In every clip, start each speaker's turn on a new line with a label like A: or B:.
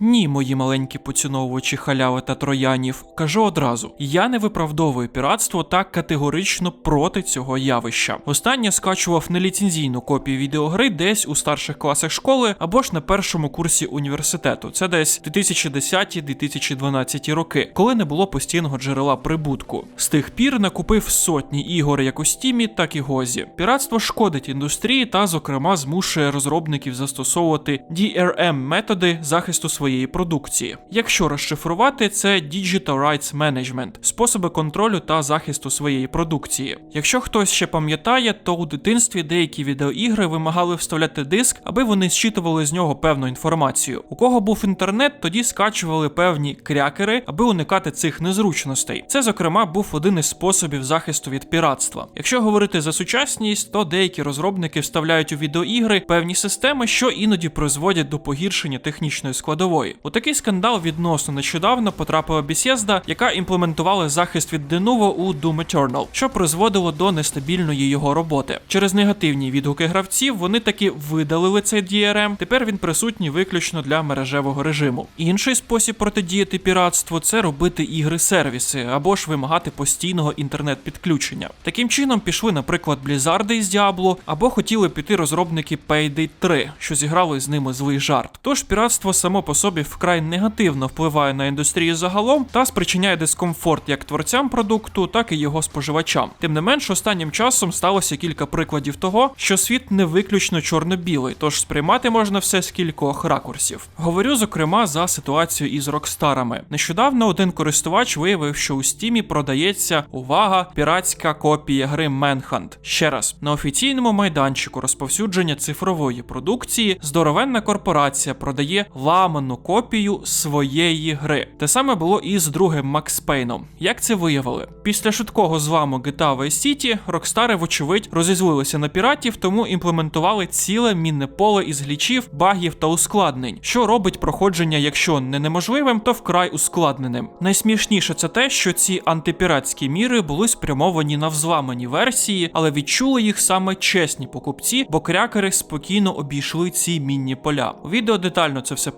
A: Ні, мої маленькі поціновувачі халяви та троянів, кажу одразу: я не виправдовую піратство та категорично проти цього явища. Останнє скачував неліцензійну копію відеогри десь у старших класах школи або ж на першому курсі університету. Це десь 2010-2012 роки, коли не було постійного джерела прибутку. З тих пір накупив сотні ігор як у Стімі, так і Гозі. Піратство шкодить індустрії та, зокрема, змушує розробників застосовувати DRM методи захисту своєї продукції. Якщо розшифрувати, це Digital Rights Management, способи контролю та захисту своєї продукції. Якщо хтось ще пам'ятає, то у дитинстві деякі відеоігри вимагали вставляти диск, аби вони зчитували з нього певну інформацію. У кого був інтернет, тоді скачували певні крякери, аби уникати цих незручностей. Це, зокрема, був один із способів захисту від піратства. Якщо говорити за сучасність, то деякі розробники вставляють у відеоігри певні системи, що іноді призводять до погіршення технічної складової. У такий скандал відносно нещодавно потрапила Bethesda, яка імплементувала захист від Denuvo у Doom Eternal, що призводило до нестабільної його роботи. Через негативні відгуки гравців вони таки видалили цей DRM. Тепер він присутній виключно для мережевого режиму. Інший спосіб протидіяти піратству це робити ігри-сервіси або ж вимагати постійного інтернет-підключення. Таким чином пішли, наприклад, Blizzard із Diablo, або хотіли піти розробники Payday 3, що зіграли з ними злий жарт. Тож піратство само по собі вкрай негативно впливає на індустрію загалом та спричиняє дискомфорт як творцям продукту, так і його споживачам. Тим не менш, останнім часом сталося кілька прикладів того, що світ не виключно чорно-білий, тож сприймати можна все з кількох ракурсів. Говорю, зокрема, за ситуацію із рокстарами. Нещодавно один користувач виявив, що у стімі продається увага, піратська копія гри Manhunt. Ще раз, на офіційному майданчику розповсюдження цифрової продукції здоровенна корпорація продає ламану копію своєї гри. Те саме було і з другим Макс Пейном. Як це виявили? Після швидкого зламу GTA Vice City, Рокстари, вочевидь, розізлилися на піратів, тому імплементували ціле мінне поле із глічів, багів та ускладнень, що робить проходження, якщо не неможливим, то вкрай ускладненим. Найсмішніше це те, що ці антипіратські міри були спрямовані на взламані версії, але відчули їх саме чесні покупці, бо крякери спокійно обійшли ці мінні поля. У відео детально це все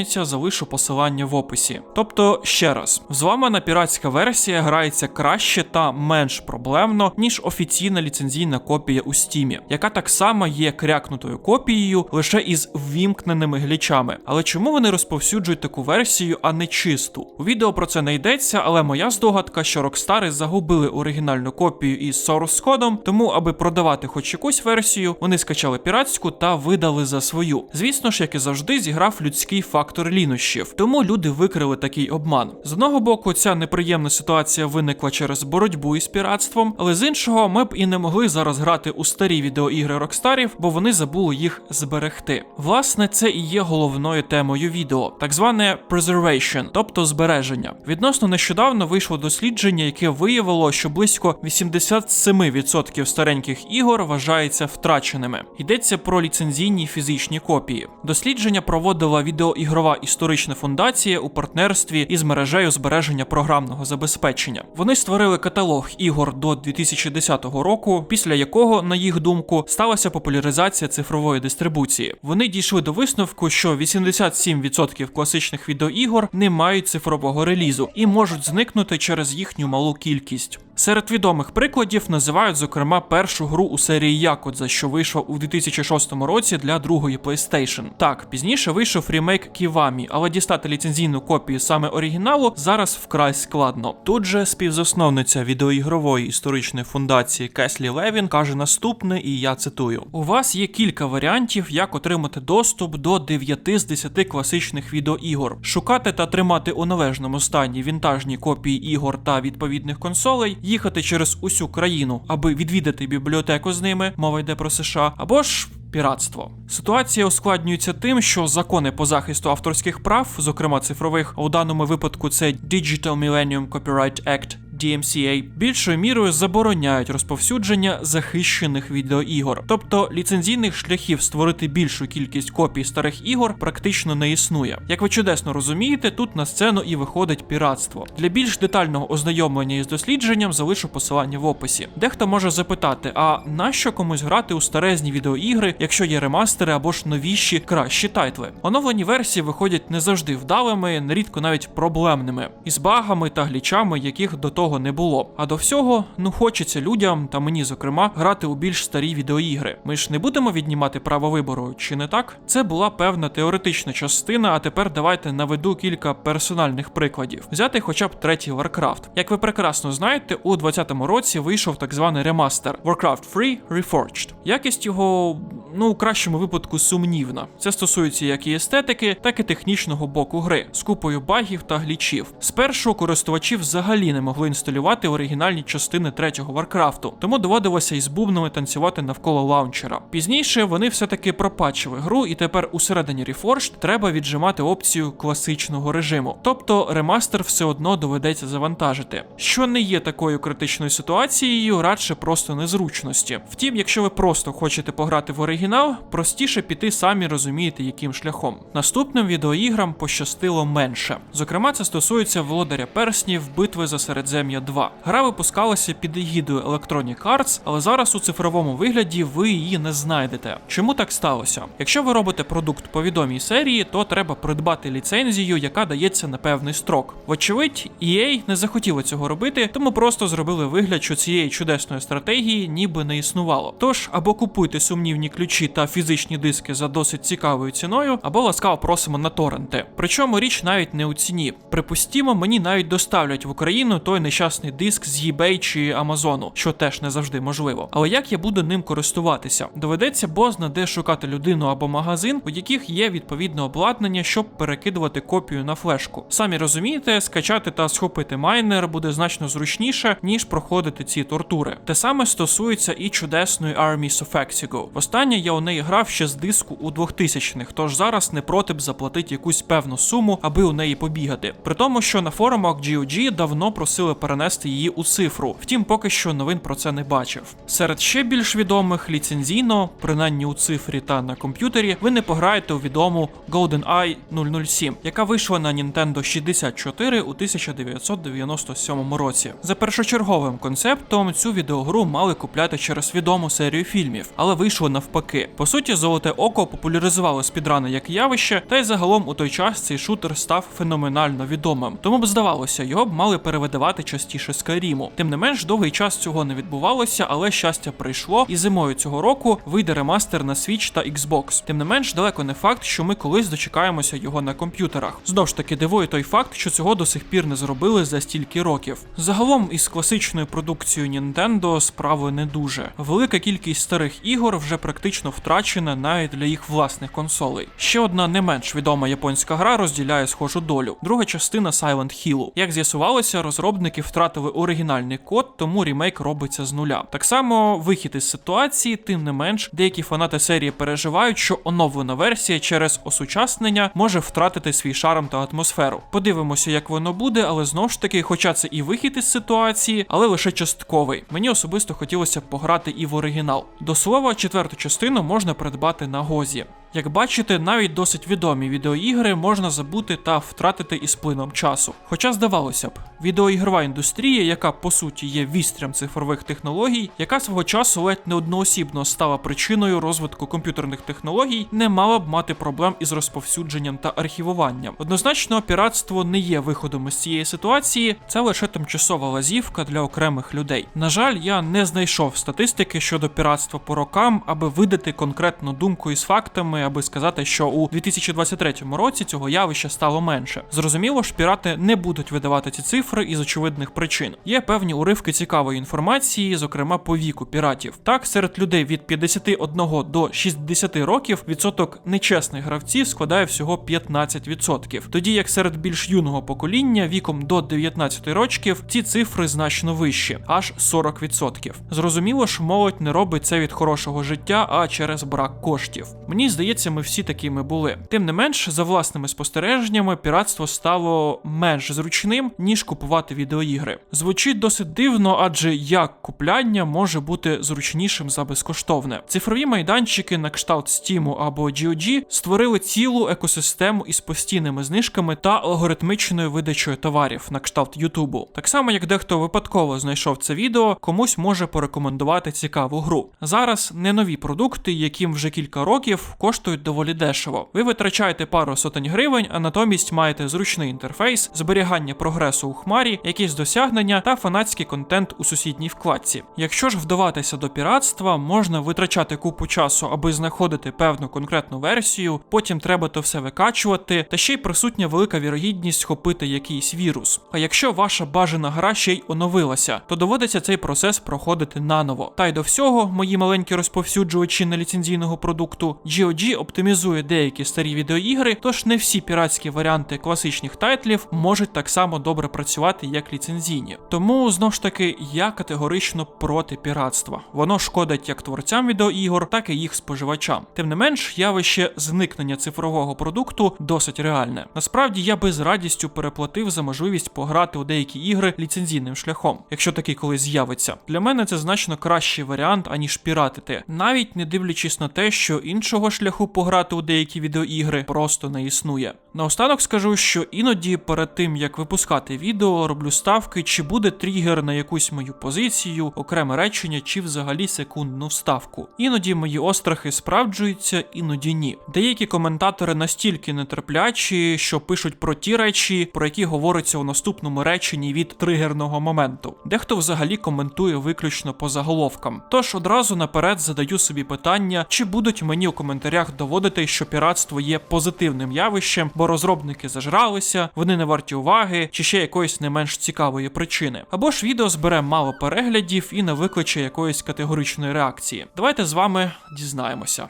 A: пояснюється, залишу посилання в описі. Тобто, ще раз, взламана піратська версія грається краще та менш проблемно, ніж офіційна ліцензійна копія у стімі, яка так само є крякнутою копією лише із ввімкненими глічами. Але чому вони розповсюджують таку версію, а не чисту? У відео про це не йдеться, але моя здогадка, що Рокстари загубили оригінальну копію із source кодом, тому аби продавати хоч якусь версію, вони скачали піратську та видали за свою. Звісно ж, як і завжди, зіграв людський фактор лінощів, тому люди викрили такий обман. З одного боку, ця неприємна ситуація виникла через боротьбу із піратством, але з іншого, ми б і не могли зараз грати у старі відеоігри Рокстарів, бо вони забули їх зберегти. Власне, це і є головною темою відео, так зване preservation, тобто збереження. Відносно нещодавно вийшло дослідження, яке виявило, що близько 87% стареньких ігор вважається втраченими. Йдеться про ліцензійні фізичні копії. Дослідження проводила відеоігрова історична фундація у партнерстві із мережею збереження програмного забезпечення. Вони створили каталог ігор до 2010 року, після якого, на їх думку, сталася популяризація цифрової дистрибуції. Вони дійшли до висновку, що 87% класичних відеоігор не мають цифрового релізу і можуть зникнути через їхню малу кількість. Серед відомих прикладів називають зокрема першу гру у серії Якудза, що вийшла у 2006 році для другої PlayStation. Так, пізніше вийшов ремейк Ківамі, але дістати ліцензійну копію саме оригіналу зараз вкрай складно. Тут же співзасновниця відеоігрової історичної фундації Кеслі Левін каже наступне, і я цитую: у вас є кілька варіантів, як отримати доступ до 9 з 10 класичних відеоігор, шукати та тримати у належному стані вінтажні копії ігор та відповідних консолей, їхати через усю країну, аби відвідати бібліотеку з ними, мова йде про США, або ж. Піратство ситуація ускладнюється тим, що закони по захисту авторських прав, зокрема цифрових, у даному випадку це Digital Millennium Copyright Act DMCA більшою мірою забороняють розповсюдження захищених відеоігор, тобто ліцензійних шляхів створити більшу кількість копій старих ігор практично не існує. Як ви чудесно розумієте, тут на сцену і виходить піратство. Для більш детального ознайомлення із дослідженням залишу посилання в описі. Дехто може запитати: а нащо комусь грати у старезні відеоігри, якщо є ремастери або ж новіші кращі тайтли? Оновлені версії виходять не завжди вдалими, нерідко навіть проблемними, із багами та глічами, яких до того не було. А до всього, ну хочеться людям та мені, зокрема, грати у більш старі відеоігри. Ми ж не будемо віднімати право вибору, чи не так? Це була певна теоретична частина. А тепер давайте наведу кілька персональних прикладів. Взяти хоча б третій Warcraft. Як ви прекрасно знаєте, у 2020 році вийшов так званий ремастер Warcraft 3 Reforged. Якість його, ну у кращому випадку, сумнівна. Це стосується як і естетики, так і технічного боку гри з купою багів та глічів. Спершу користувачі взагалі не могли інсталювати оригінальні частини третього Варкрафту, тому доводилося із бубнами танцювати навколо лаунчера. Пізніше вони все-таки пропатчили гру, і тепер усередині Reforged треба віджимати опцію класичного режиму. Тобто ремастер все одно доведеться завантажити, що не є такою критичною ситуацією, радше просто незручності. Втім, якщо ви просто хочете пограти в оригінал, простіше піти самі розумієте, яким шляхом. Наступним відеоіграм пощастило менше. Зокрема, це стосується володаря перснів, битви за Середзем'я 2. Гра випускалася під егідою Electronic Arts, але зараз у цифровому вигляді ви її не знайдете. Чому так сталося? Якщо ви робите продукт по відомій серії, то треба придбати ліцензію, яка дається на певний строк. Вочевидь, EA не захотіло цього робити, тому просто зробили вигляд, що цієї чудесної стратегії ніби не існувало. Тож або купуйте сумнівні ключі та фізичні диски за досить цікавою ціною, або ласкаво просимо на торренти. Причому річ навіть не у ціні. Припустімо, мені навіть доставлять в Україну той нещасний диск з eBay чи Амазону, що теж не завжди можливо. Але як я буду ним користуватися? Доведеться бозна де шукати людину або магазин, у яких є відповідне обладнання, щоб перекидувати копію на флешку. Самі розумієте, скачати та схопити майнер буде значно зручніше, ніж проходити ці тортури. Те саме стосується і чудесної Armies of Exigo. Востаннє я у неї грав ще з диску у 2000-х, тож зараз не проти б заплатити якусь певну суму, аби у неї побігати. При тому, що на форумах GOG давно просили перенести її у цифру. Втім, поки що новин про це не бачив. Серед ще більш відомих ліцензійно, принаймні у цифрі та на комп'ютері, ви не пограєте у відому GoldenEye 007, яка вийшла на Nintendo 64 у 1997 році. За першочерговим концептом цю відеогру мали купляти через відому серію фільмів, але вийшло навпаки. По суті, золоте око популяризувало спідрани як явище, та й загалом у той час цей шутер став феноменально відомим. Тому б здавалося, його б мали перевидавати частіше з Каріму. Тим не менш, довгий час цього не відбувалося, але щастя прийшло, і зимою цього року вийде ремастер на Switch та Xbox. Тим не менш, далеко не факт, що ми колись дочекаємося його на комп'ютерах. Знов ж таки дивує той факт, що цього до сих пір не зробили за стільки років. Загалом із класичною продукцією Nintendo справи не дуже. Велика кількість старих ігор вже практично втрачена навіть для їх власних консолей. Ще одна не менш відома японська гра розділяє схожу долю. Друга частина Silent Hill. Як з'ясувалося, розробники втратили оригінальний код, тому рімейк робиться з нуля. Так само вихід із ситуації, тим не менш, деякі фанати серії переживають, що оновлена версія через осучаснення може втратити свій шарм та атмосферу. Подивимося, як воно буде, але знову ж таки, хоча це і вихід із ситуації, але лише частковий. Мені особисто хотілося б пограти і в оригінал. До слова, четверту частину можна придбати на гозі. Як бачите, навіть досить відомі відеоігри можна забути та втратити із плином часу. Хоча здавалося б, відеоігрова індустрія, яка по суті є вістрям цифрових технологій, яка свого часу ледь не одноосібно стала причиною розвитку комп'ютерних технологій, не мала б мати проблем із розповсюдженням та архівуванням. Однозначно, піратство не є виходом із цієї ситуації, це лише тимчасова лазівка для окремих людей. На жаль, я не знайшов статистики щодо піратства по рокам, аби видати конкретну думку із фактами аби сказати, що у 2023 році цього явища стало менше. Зрозуміло ж, пірати не будуть видавати ці цифри із очевидних причин. Є певні уривки цікавої інформації, зокрема по віку піратів. Так, серед людей від 51 до 60 років відсоток нечесних гравців складає всього 15%. Тоді як серед більш юного покоління віком до 19 років ці цифри значно вищі, аж 40%. Зрозуміло ж, молодь не робить це від хорошого життя, а через брак коштів. Мені здається здається, ми всі такими були. Тим не менш, за власними спостереженнями, піратство стало менш зручним, ніж купувати відеоігри. Звучить досить дивно, адже як купляння може бути зручнішим за безкоштовне. Цифрові майданчики на кшталт Steam або GOG створили цілу екосистему із постійними знижками та алгоритмічною видачею товарів на кшталт Ютубу. Так само, як дехто випадково знайшов це відео, комусь може порекомендувати цікаву гру. Зараз не нові продукти, яким вже кілька років коштують доволі дешево. Ви витрачаєте пару сотень гривень, а натомість маєте зручний інтерфейс, зберігання прогресу у хмарі, якісь досягнення та фанатський контент у сусідній вкладці. Якщо ж вдаватися до піратства, можна витрачати купу часу, аби знаходити певну конкретну версію, потім треба то все викачувати, та ще й присутня велика вірогідність схопити якийсь вірус. А якщо ваша бажана гра ще й оновилася, то доводиться цей процес проходити наново. Та й до всього, мої маленькі розповсюджувачі неліцензійного продукту, GOG оптимізує деякі старі відеоігри, тож не всі піратські варіанти класичних тайтлів можуть так само добре працювати, як ліцензійні. Тому знов ж таки я категорично проти піратства. Воно шкодить як творцям відеоігор, так і їх споживачам. Тим не менш, явище зникнення цифрового продукту досить реальне. Насправді я би з радістю переплатив за можливість пограти у деякі ігри ліцензійним шляхом, якщо такий колись з'явиться. Для мене це значно кращий варіант, аніж піратити, навіть не дивлячись на те, що іншого шляху пограти у деякі відеоігри просто не існує. Наостанок скажу, що іноді перед тим як випускати відео, роблю ставки, чи буде тригер на якусь мою позицію, окреме речення, чи взагалі секундну вставку. Іноді мої острахи справджуються, іноді ні. Деякі коментатори настільки нетерплячі, що пишуть про ті речі, про які говориться у наступному реченні від тригерного моменту. Дехто взагалі коментує виключно по заголовкам. Тож одразу наперед задаю собі питання, чи будуть мені у коментарях доводити, що піратство є позитивним явищем, бо розробники зажралися, вони не варті уваги, чи ще якоїсь не менш цікавої причини. Або ж відео збере мало переглядів і не викличе якоїсь категоричної реакції. Давайте з вами дізнаємося.